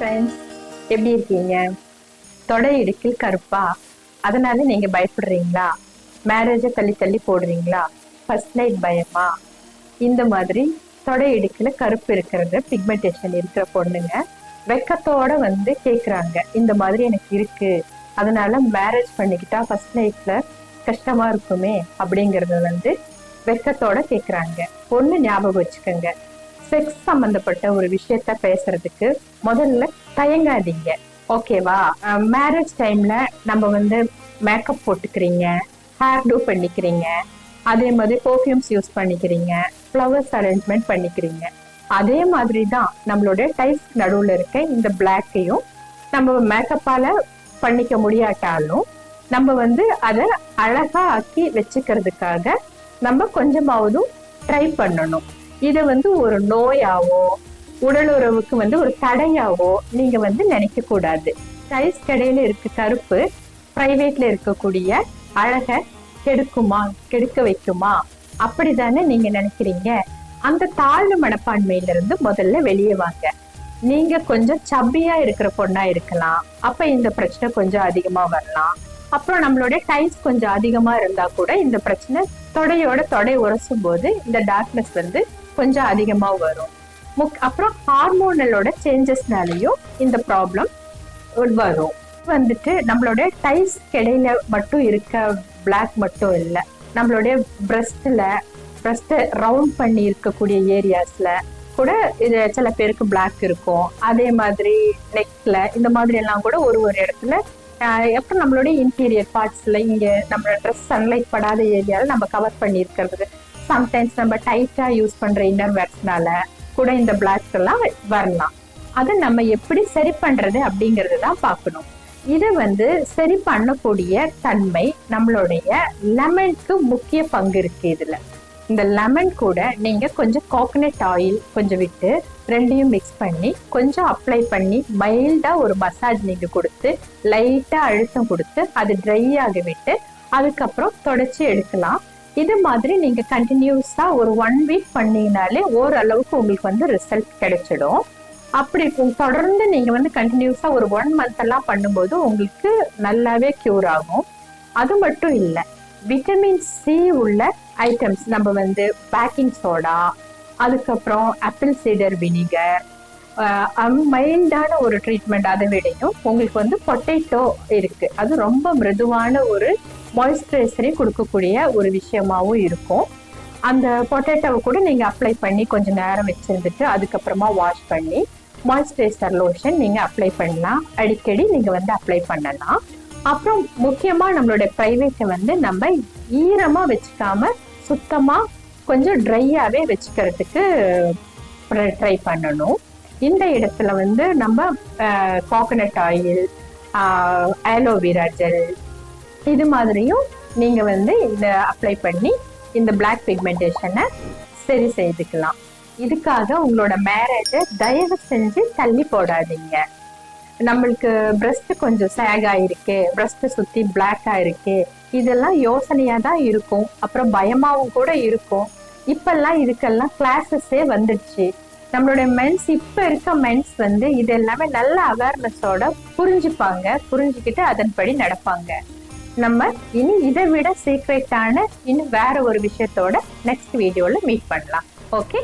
Friends எப்படி இருக்கீங்க? தொடை இடுக்கில் கருப்பா? அதனால நீங்க பயப்படுறீங்களா? மேரேஜை தள்ளி தள்ளி போடுறீங்களா? ஃபர்ஸ்ட் நைட் பயமா? இந்த மாதிரி தொடை இடுக்கில் கருப்பு இருக்கிறது பிக்மெண்டேஷன் இருக்கிற பொண்ணுங்க வெக்கத்தோட வந்து கேட்குறாங்க இந்த மாதிரி எனக்கு இருக்கு. அதனால மேரேஜ் பண்ணிக்கிட்டா ஃபர்ஸ்ட் நைட்ல கஷ்டமா இருக்குமே அப்படிங்கறத வந்து வெக்கத்தோட கேட்குறாங்க பொண்ணு ஞாபகம் வச்சுக்கோங்க. செக்ஸ் சம்பந்தப்பட்ட ஒரு விஷயத்த பேசுறதுக்கு முதல்ல தயங்காதீங்க. ஓகேவா மேரேஜ் டைம்ல நம்ம வந்து மேக்கப் போட்டுக்கிறீங்க ஹேர் டூ பண்ணிக்கிறீங்க அதே மாதிரி பர்ஃப்யூம்ஸ் யூஸ் பண்ணிக்கிறீங்க ஃப்ளவர்ஸ் அரேஞ்ச்மெண்ட் பண்ணிக்கிறீங்க. அதே மாதிரி தான் நம்மளுடைய டைஸ் நடுவில் இருக்க இந்த பிளாக்கையும் நம்ம மேக்கப்பால பண்ணிக்க முடியாட்டாலும் நம்ம வந்து அதை அழகா ஆக்கி வச்சுக்கிறதுக்காக நம்ம கொஞ்சமாவதும் ட்ரை பண்ணணும். இதை வந்து ஒரு நோயாவோ உடல் உறவுக்கு வந்து ஒரு தடையாவோ நீங்க வந்து நினைக்க கூடாது. சைஸ் கடையில இருக்க கருப்பு பிரைவேட்ல இருக்கக்கூடிய அழக கெடுக்குமா கெடுக்க வைக்குமா? அப்படிதானே நீங்க நினைக்கிறீங்க. அந்த தாழ்வு மனப்பான்மையில இருந்து முதல்ல வெளியே வாங்க. நீங்க கொஞ்சம் சப்பியா இருக்கிற பொண்ணா இருக்கலாம். அப்ப இந்த பிரச்சனை கொஞ்சம் அதிகமா வரலாம். அப்புறம் நம்மளுடைய டைஸ் கொஞ்சம் அதிகமா இருந்தா கூட இந்த பிரச்சனை தொடையோட தொடை உரசும் போது இந்த டார்க்னஸ் வந்து கொஞ்சம் அதிகமா வரும். முக் அப்புறம் ஹார்மோனலோட சேஞ்சஸ்னாலையும் இந்த ப்ராப்ளம் வரும். வந்துட்டு நம்மளோட டைஸ் கிடையில மட்டும் இருக்க பிளாக் மட்டும் இல்லை. நம்மளுடைய பிரஸ்ட்ல பிரஸ்ட் ரவுண்ட் பண்ணி இருக்கக்கூடிய ஏரியாஸ்ல கூட இது சில பேருக்கு பிளாக் இருக்கும். அதே மாதிரி நெக்ல இந்த மாதிரி எல்லாம் கூட ஒரு ஒரு இடத்துல ஆஹ் அப்புறம் நம்மளுடைய இன்டீரியர் பார்ட்ஸ்ல இங்க நம்ம ட்ரெஸ் சன்லைட் படாத ஏரியாவில் நம்ம கவர் பண்ணி இருக்கிறது சம்டைம்ஸ் நம்ம டைட்டா யூஸ் பண்ற இன்னர் வேர்ஸ்னால கூட இந்த பிளாக்ஸ் எல்லாம் வரலாம். அதை நம்ம எப்படி சரி பண்றது அப்படிங்கறது தான் பார்க்கணும். இதை வந்து சரி பண்ணக்கூடிய தன்மை நம்மளுடைய லெமனுக்கு முக்கிய பங்கு இருக்கு இதுல. இந்த லெமன் கூட நீங்க கொஞ்சம் கோகனட் ஆயில் கொஞ்சம் விட்டு ரெண்டையும் மிக்ஸ் பண்ணி கொஞ்சம் அப்ளை பண்ணி மைல்டா ஒரு மசாஜ் நீங்க கொடுத்து லைட்டா அழுத்தம் கொடுத்து அது ட்ரை ஆக விட்டு அதுக்கப்புறம் தொடச்சி எடுக்கலாம். இது மாதிரி நீங்க கண்டினியூஸா ஒரு ஒன் வீக் பண்ணீங்கனாலே ஓரளவுக்கு உங்களுக்கு வந்து ரிசல்ட் கிடைச்சிடும். அப்படி இப்போ தொடர்ந்து நீங்க வந்து கண்டினியூஸா ஒரு ஒன் மந்த் எல்லாம் பண்ணும்போது உங்களுக்கு நல்லாவே கியூர் ஆகும். அது மட்டும் இல்லை விட்டமின் சி உள்ள ஐட்டம்ஸ் நம்ம வந்து பேக்கிங் சோடா அதுக்கப்புறம் ஆப்பிள் சீடர் வினிகர் மைல்டான ஒரு ட்ரீட்மெண்ட் அதை விடையும் உங்களுக்கு வந்து பொட்டேட்டோ இருக்கு. அது ரொம்ப மிருதுவான ஒரு மாய்ஸ்சரைசரை கொடுக்கக்கூடிய ஒரு விஷயமாகவும் இருக்கும். அந்த பொட்டேட்டோவை கூட நீங்கள் அப்ளை பண்ணி கொஞ்சம் நேரம் வச்சுருந்துட்டு அதுக்கப்புறமா வாஷ் பண்ணி மாய்ஸ்சரைசர் லோஷன் நீங்கள் அப்ளை பண்ணலாம். அடிக்கடி நீங்கள் வந்து அப்ளை பண்ணலாம். அப்புறம் முக்கியமாக நம்மளோட ப்ரைவேட்டை வந்து நம்ம ஈரமாக வச்சுக்காம சுத்தமாக கொஞ்சம் ட்ரையாகவே வச்சுக்கிறதுக்கு ட்ரை பண்ணணும். இந்த இடத்துல வந்து நம்ம கோகனட் ஆயில் ஆலோவேரா ஜெல் இது மாதிரியும் நீங்க வந்து இந்த அப்ளை பண்ணி இந்த பிளாக் பிக்மெண்டேஷனை சரி செய்துக்கலாம். இதுக்காக உங்களோட மேரேஜை தயவு செஞ்சு தள்ளி போடாதீங்க. நம்மளுக்கு பிரஸ்ட் கொஞ்சம் சேக் ஆயிருக்கு பிரஸ்ட் சுத்தி பிளாக் ஆயிருக்கு. இதெல்லாம் யோசனையா தான் இருக்கும். அப்புறம் பயமாவும் கூட இருக்கும். இப்பெல்லாம் இதுக்கெல்லாம் கிளாஸஸே வந்துடுச்சு. நம்மளுடைய மென்ஸ் இப்ப இருக்க மென்ஸ் வந்து இது எல்லாமே நல்ல அவேர்னஸோட புரிஞ்சுப்பாங்க. புரிஞ்சுக்கிட்டு அதன்படி நடப்பாங்க. நம்ம இனி இதை விட சீக்ரெட்டான இன்னும் வேற ஒரு விஷயத்தோட நெக்ஸ்ட் வீடியோல மீட் பண்ணலாம். ஓகே